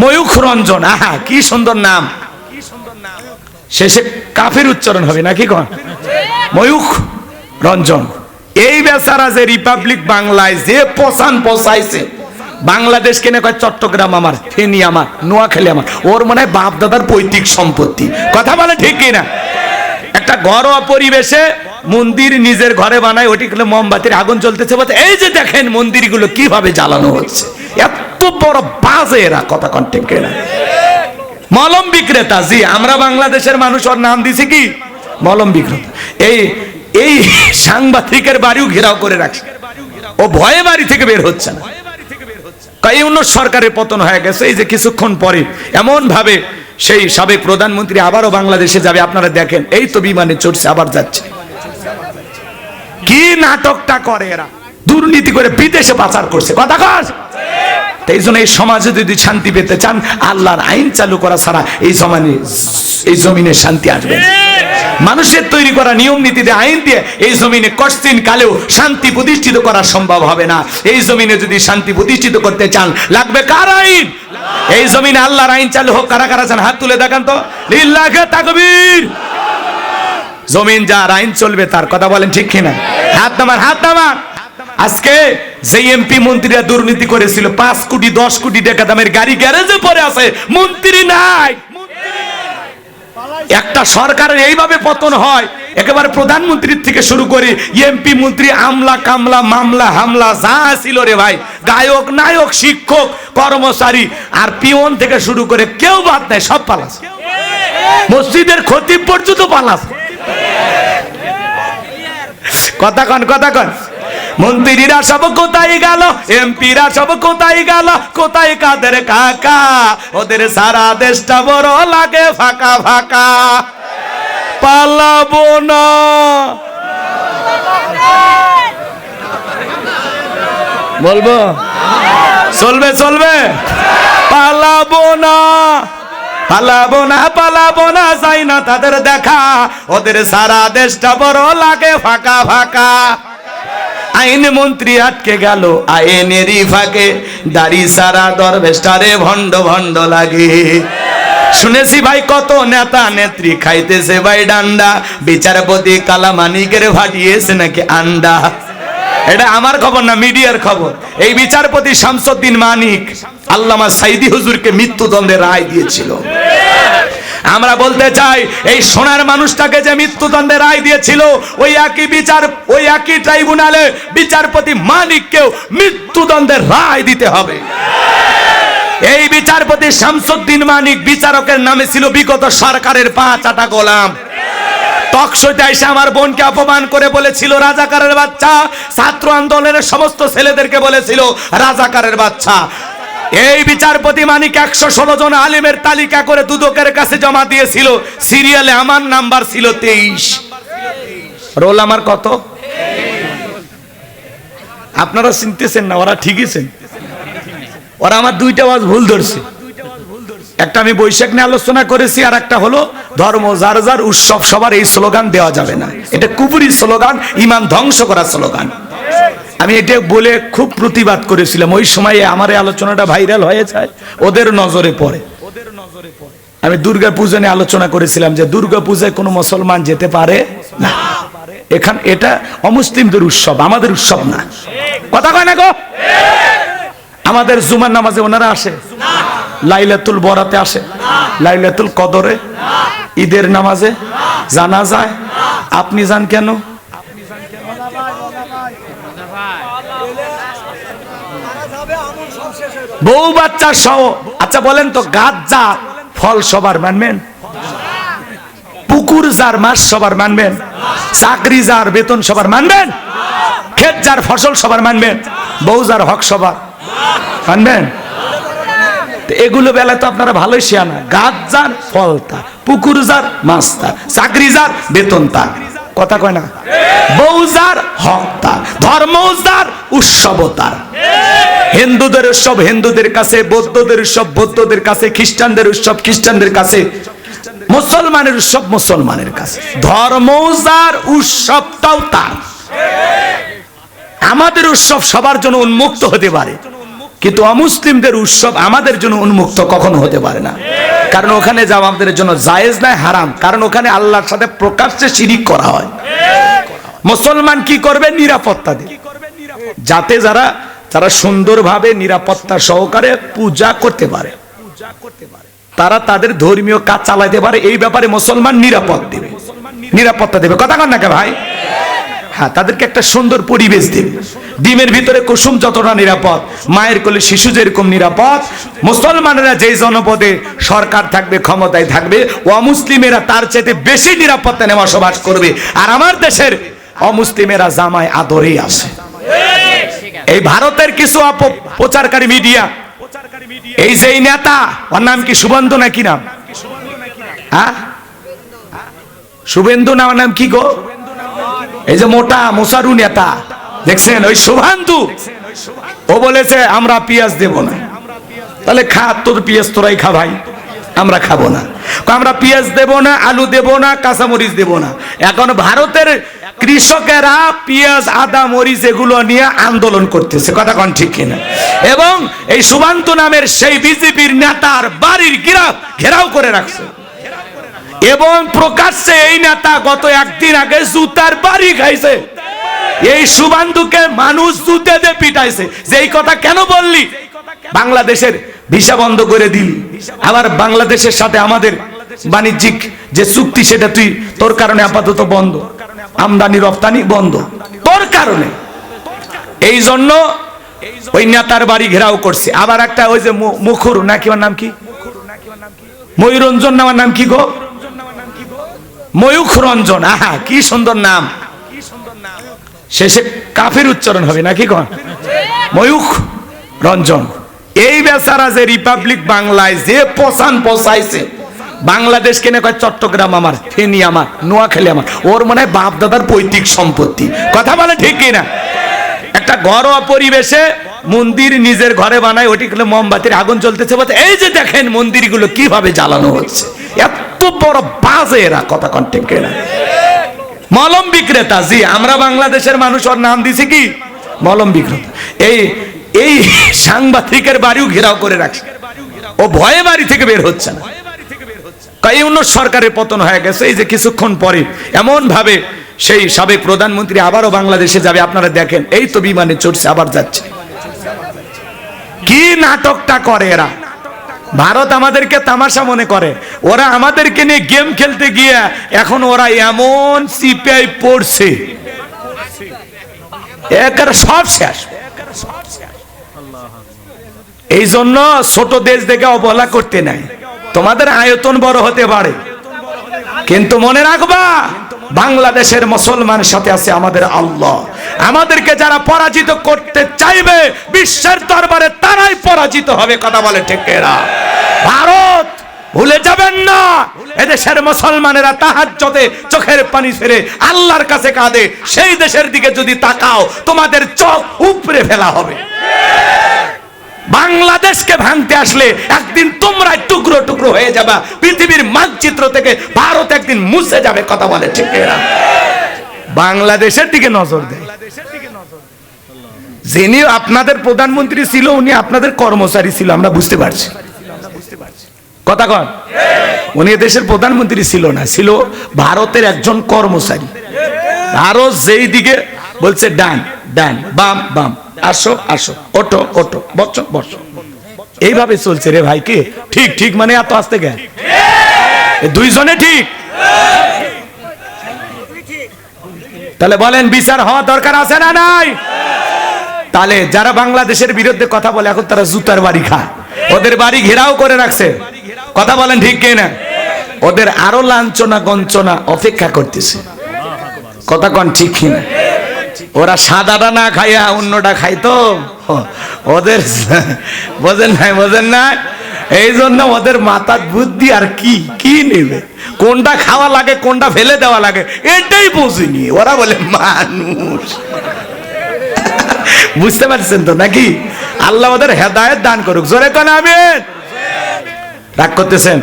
ময়ূখ রঞ্জন আহা, কি সুন্দর নাম। শেষে কাফের উচ্চারণ হবে, নাকি কন? ময়ূখ রঞ্জন এই বেচারা যে রিপাবলিক বাংলায় যে পসান পসাইছে বাংলাদেশ কেনে কয়, চট্টগ্রাম আমার, ফেনি আমার, নোয়াখালী আমার, ওর মনে হয় বাপ দাদার পৈতৃক সম্পত্তি। কথা বলে ঠিক কিনা? একটা ঘরোয়া পরিবেশে মন্দির নিজের ঘরে বানায়, ওটি মোমবাতির আগুন চলতেছে এই যে দেখেন মন্দিরগুলো কীভাবে জ্বালানো হচ্ছে, এত বড় বাজে এরা, কথা কেনা মলম বিক্রেতা, জি, আমরা বাংলাদেশের মানুষ, ওর নাম দিছি কি? মলম বিক্রেতা। এই এই সাংবাদিকের বাড়িও ঘেরাও করে রাখছে। ও ভয়ে বাড়ি থেকে বের হচ্ছে না। সরকারের পতন হয়ে গেছে, এই যে কিছুক্ষণ পরে এমন ভাবে সেই সাবেক প্রধানমন্ত্রী আবারও বাংলাদেশে যাবে, আপনারা দেখেন, এই তো বিমানে চড়ছে, আবার যাচ্ছে। কি নাটকটা করে এরা? দুর্নীতি করে বিদেশে পাচার করছে, কথা কর এই জন্য এই সমাজে যদি শান্তি পেতে চান, আল্লাহর আইন চালু করা ছাড়া এই জমানে, এই জমিনে শান্তি আসবে মানুষের তৈরি করা নিয়ম নীতি দিয়ে আইন দিয়ে এই জমিনে কষ্টিন কালেও শান্তি প্রতিষ্ঠিত করা সম্ভব হবে না। এই জমিনে যদি শান্তি প্রতিষ্ঠিত করতে চান, লাগবে কার আইন? এই জমিনে আল্লাহর আইন চালু হোক, কারা কারা চান হাত তুলে দেখান তো। লিল্লাহে তাকবীর। জমিন যার আইন চলবে, তার কথা বলেন ঠিক কিনা? হাত নামান হাত নামান। আজকে যে এমপি মন্ত্রীরা দুর্নীতি করেছিল, পাঁচ কোটি, দশ কোটি টাকা দামের গাড়ি গ্যারেজে পড়ে আছে, মন্ত্রী নাই। একটা সরকারের এইভাবে পতন হয়, একেবারে প্রধানমন্ত্রীর থেকে শুরু করে এমপি মন্ত্রী, আমলা কামলা, মামলা হামলা, যা ছিল রে ভাই, গায়ক, নায়ক, শিক্ষক, কর্মচারী, আর পিওন থেকে শুরু করে কেউ বাদ নাই, সব পালাস মসজিদের ক্ষতি পর্যন্ত পালাস কথা কন কথা কন। মন্ত্রীরা সব কোথায় গেল? এমপিরা সব কোথায় গেল? কোথায় কাদের কাকা? ওদের সারা দেশটা বড় লাগে ফাঁকা ফাঁকা। পালাবো না। বলব? চলবে চলবে। পালাবো না। পালাবো না পালাবো না চাই না তাদের দেখা। ওদের সারা দেশটা বড় লাগে ফাঁকা ফাঁকা। আইন মন্ত্রী আটকে গেল। আইনেরই ফাঁকে দাড়ি সারা দরবেশটারে ভণ্ড ভণ্ড লাগে। শুনেছি ভাই কত নেতা নেত্রী খাইতেছে ভাই ডান্ডা। বিচারপতি কালামানিকের ভাটিয়েছে নাকি আন্ডা। এটা আমার খবর না, মিডিয়ার খবর। এই বিচারপতি শামসুদ্দিন মানিক আল্লামা সাইদি হুজুরকে মৃত্যুদণ্ডের রায় দিয়েছিল। আমরা বলতে চাই, এই সোনার মানুষটাকে যে মৃত্যুদণ্ডের রায় দিয়েছিল, ওই একই বিচার, ওই একই ট্রাইব্যুনালে বিচারপতি মানিককেও মৃত্যুদণ্ডের রায় দিতে হবে। এই বিচারপতি শামসুদ্দিন মানিক বিচারকের নামে ছিল বিগত সরকারের পাঁচ আটা গোলাম। আমার বোনকে অপমান করে বলেছিল, রাজাকারের বাচ্চা। ছাত্র আন্দোলনের সমস্ত ছেলেদেরকে বলেছিল, রাজাকারের বাচ্চা। এই বিচারপতি মানিক একশো ষোলো জন আলিমের তালিকা করে দুদকের কাছে জমা দিয়েছিল। সিরিয়ালে আমার নাম্বার ছিল তেইশ। রোল আমার কত? আপনারা চিনতেছেন না, ওরা ঠিকই ওরা আমার দুইটা আওয়াজ ভুল ধরছে। একটা আমি বৈশাখ নিয়ে আলোচনা করেছি, আর একটা হলো ধর্ম যার যার উৎসব, সবার এই স্লোগান দেওয়া যাবে না। এটা কুপুরি স্লোগান ইমান ধ্বংস করা স্লোগান। আমি এটা বলে খুব প্রতিবাদ করেছিলাম। ওই সময়ে আমার আলোচনাটা ভাইরাল হয়ে যায়, ওদের নজরে পড়ে। আমি দুর্গা পূজা নিয়ে আলোচনা করেছিলাম যে দুর্গা পূজায় কোনো মুসলমান যেতে পারে না। এখান এটা অমুসলিমদের উৎসব, আমাদের উৎসব না। কথা কয় না গো? আমাদের জুমার নামাজে ওনারা আসে? লাইলাতুল বরাতে আসে? লাইলাতুল কদরে? ঈদের নামাজে? জানা যায় আপনি যান কেন? বউ বাচ্চা সহ। আচ্ছা বলেন তো, গাছ যা, ফল সবার মানবেন? পুকুর যার মাস সবার মানবেন? চাকরি যার, বেতন সবার মানবেন? ক্ষেত যার, ফসল সবার মানবেন? বউ যার, হক সবার মানবেন? এগুলো বেলা তো আপনারা ভালোই শিয়ানা। গাছ যার, ফল তার, পুকুর যার, মাছ তার, চাকরি যার, বেতন তার। কথা কয় না? বউ যার, হক তার, ধর্ম যার, উৎসব তার। হিন্দুদের উৎসব হিন্দুদের কাছে, বৌদ্ধদের উৎসব বৌদ্ধদের কাছে, খ্রিস্টানদের উৎসব খ্রিস্টানদের কাছে, মুসলমানের উৎসব মুসলমানের কাছে। ধর্ম যার উৎসবটাও তার। আমাদের উৎসব সবার জন্য উন্মুক্ত হতে পারে। কিন্তু অমুসলিমদের উৎসব আমাদের জন্য উন্মুক্ত কখনো হতে পারে না। কারণ ওখানে যাওয়া আমাদের জন্য জায়েজ নাই হারাম। কারণ ওখানে আল্লাহর সাথে প্রকাশ্যে শিরিক করা হয়। মুসলমান কি করবে? নিরাপত্তা দিয়ে যাতে যারা যারা সুন্দরভাবে নিরাপত্তা সহকারে পূজা করতে পারে। তারা তাদের ধর্মীয় কাজ চালাইতে পারে। এই ব্যাপারে মুসলমান নিরাপদ দেবে। নিরাপত্তা দেবে। কথা কন না কে ভাই? হ্যাঁ তাদেরকে একটা সুন্দর পরিবেশ দেবে। ডিমের ভিতরে কুসুম যতটা নিরাপদ, মায়ের কোলে শিশু যেরকম নিরাপদ, মুসলমানেরা যেই জনপদে সরকার থাকবে, ক্ষমতায় থাকবে, অমুসলিমেরা তার চাইতে বেশি নিরাপত্তা নেওয়া বসবাস করবে। আর আমার দেশের অমুসলিমেরা জামায় আদরেই আছে এই ভারতের কিছু অপ- প্রচারকারী মিডিয়া। এই যে নেতা, ওর নাম কি শুভেন্দু নাকি নাম? হ্যাঁ? শুভেন্দু না, ওর নাম কি গো? এই যে মোটা মোসারু নেতা, দেখছেন? ওই শুভান্দু। ও বলেছে, আমরা পেঁয়াজ দেব না। তাহলে খা, তোর পেঁয়াজ তোরাই খা ভাই, আমরা খাব না। আমরা পেঁয়াজ দেব না, আলু দেব না, কাঁচামরিচ দেব না। এখন ভারতের কৃষকেরা পেঁয়াজ, আদা, মরিচ এগুলো নিয়ে আন্দোলন করতেছে। কথা কন ঠিক কিনা? এবং এই সুবান্ত নামের সেই বিজেপির নেতার বাড়ির ঘেরাও ঘেরাও করে রাখছে। এবং প্রকাশ্যে এই নেতা গত একদিন আগে জুতার বাড়ি খাইছে। এই সুবান্ধুকে মানুষ জুতে দিয়ে পিটাইছে। যে এই কথা কেন বললি? বাংলাদেশের ভিসা বন্ধ করে দিলি। আবার বাংলাদেশের সাথে আমাদের বাণিজ্যিক যে চুক্তি, সেটা তুই, তোর কারণে আপাতত বন্ধ। আমদানি, রপ্তানি বন্ধ। তোর কারণে। এই জন্য ওই নেতার বাড়ি ঘেরাও করছে। আবার একটা ওই যে মুখুর নাকি ওর নাম কি? ময়ূরঞ্জন নামার নাম কি গো? ময়ূখ রঞ্জন আহা, কি সুন্দর নাম। শেষে কাফের উচ্চারণ হবে নাকি কন ময়ূখ রঞ্জন এই বেচারা যে রিপাবলিক বাংলায় যে পসান পসাইছে বাংলাদেশ কেনে কয় চট্টগ্রাম আমার, ফেনি আমার, নোয়াখালী আমার, ওর মনে হয় বাপ দাদার পৈতৃক সম্পত্তি। কথা বলে ঠিক কিনা? একটা ঘরোয়া পরিবেশে মন্দির নিজের ঘরে বানায়, ওটি গুলো মোমবাতির আগুন বলতে এই যে দেখেন মন্দিরগুলো কীভাবে জ্বালানো হচ্ছে, এত বড় বাজে এরা, কথা কন্টেন্ট কেনা? মলম বিক্রেতা, জি, আমরা বাংলাদেশের মানুষ, ওর নাম দিছি কি? মলম বিক্রেতা। এই এই সাংবাদিকের বাড়িও ঘেরাও করে রাখছে। ও ভয়ে বাড়ি থেকে বের হচ্ছে না। অন্য সরকারের পতন হয়ে গেছে, এই যে কিছুক্ষণ পরে এমন ভাবে সেই সাবেক প্রধানমন্ত্রী আবারও বাংলাদেশে যাবে, আপনারা দেখেন, এই তো বিমানে চড়ছে, আবার যাচ্ছে। কি নাটকটা করে এরা? ভারত আমাদেরকে তামাশা মনে করে। ওরা আমাদেরকে নিয়ে গেম খেলতে গিয়ে এখন ওরা এমন সিপিআই পড়ছে। একের সব শেষ। এই জন্য ছোট দেশ দেখে অবহেলা করতে নাই। তোমাদের আয়তন বড় হতে পারে। কিন্তু মনে রাখবা, বাংলাদেশের মুসলমানের সাথে আছে আমাদের আল্লাহ। আমাদেরকে যারা পরাজিত করতে চাইবে, বিশ্বের দরবারে তারাই পরাজিত হবে, কথা বলে ঠিকেরা ভারত ভুলে যাবেন না। এদেশের মুসলমানেরা তাহার চোখের পানি ছেড়ে আল্লাহর কাছে কাঁদে। সেই দেশের দিকে যদি তাকাও, তোমাদের চোখ উপরে ফেলা হবে। বাংলাদেশকে ভাঙতে আসলে একদিন তোমরা টুকরো টুকরো হয়ে যাবা। পৃথিবীর মানচিত্র থেকে ভারত একদিন মুছে যাবে, কথা বলে ঠিক এরা বাংলাদেশের দিকে নজর দেয়। যিনি আপনাদের প্রধানমন্ত্রী ছিল, উনি আপনাদের কর্মচারী ছিল, আমরা বুঝতে পারছি। কথা কন। উনি দেশের প্রধানমন্ত্রী ছিল না, ছিল ভারতের একজন কর্মচারী। ভারত যেই দিকে বলছে, ডান ডান, বাম বাম। আসো আসো। ওটো ওটো বসো বসো। এইভাবে চলছে রে ভাই কে? ঠিক ঠিক মানে এত আসতে গে দুইজনে ঠিক? তাহলে বলেন, বিচার হওয়া দরকার আছে না নাই? তাহলে যারা বাংলাদেশের বিরুদ্ধে কথা বলে, এখন তারা জুতার বাড়ি খায়। ওদের বাড়ি ঘেরাও করে রাখছে। কথা বলেন ঠিক কে না? ওদের আরও লাঞ্ছনা গঞ্চনা অপেক্ষা করতেছে। কথা কন ঠিক কিনা ওরা সাদাটা না খাইয়া অন্যটা খাইতো? ওদের বোঝেন নাই, বোঝেন না এই জন্য ওদের মাথার বুদ্ধি আর কি কি নেবে? কোনটা খাওয়া লাগে, কোনটা ফেলে দেওয়া লাগে, এটাই বুঝিনি। ওরা বলে, মানুষ। বুঝতে পারছেন তো নাকি? আল্লাহ ওদের হেদায়ত দান করুক। জোরে কোন, আমিন। রাগ করতেছেন?